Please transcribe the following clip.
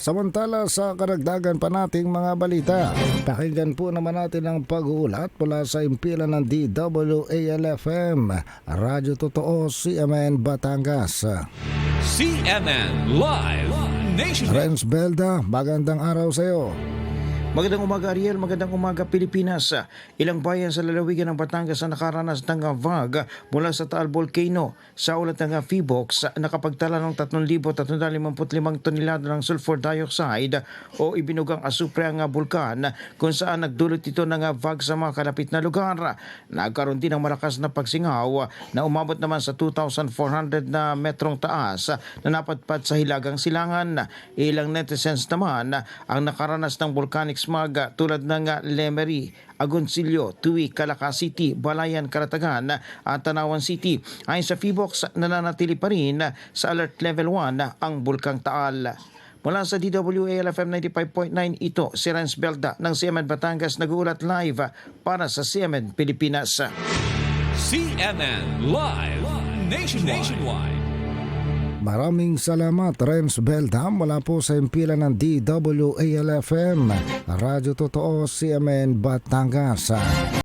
Samantala sa karagdagan pa nating mga balita, pakinggan po naman natin ang pag-uulat mula sa impilan ng DWALFM, Radyo Totoo, CMN Batangas. CNN Live Nation. Renz Belda, magandang araw sa iyo. Magandang umaga Ariel, magandang umaga Pilipinas. Ilang bayan sa lalawigan ng Batangas na nakaranas ng VAG mula sa Taal Volcano sa ulat ng Feebox nakapagtala ng 3,355 tonelada ng sulfur dioxide o ibinugang asupre ang bulkan kung saan nagdulot ito ng VAG sa mga kalapit na lugar. Nagkaroon din ng malakas na pagsingaw na umabot naman sa 2,400 na metrong taas na napadpad sa Hilagang Silangan. Ilang netizens naman ang nakaranas ng volcanic smog tulad ng Lemery, Agoncillo, Tui, Calaca City, Balayan, Karatagan at Tanawan City. Ayon sa Feebox, nananatili pa rin sa Alert Level 1 ang Bulkang Taal. Mula sa DWALFM 95.9, ito si Renz Belda ng CMN Batangas nag-uulat live para sa CMN Pilipinas. CNN Live Nation. Nationwide. Maraming salamat Renz Belda mula po sa impilan ng DWALFM, Radyo Totoo, CMN Batangas.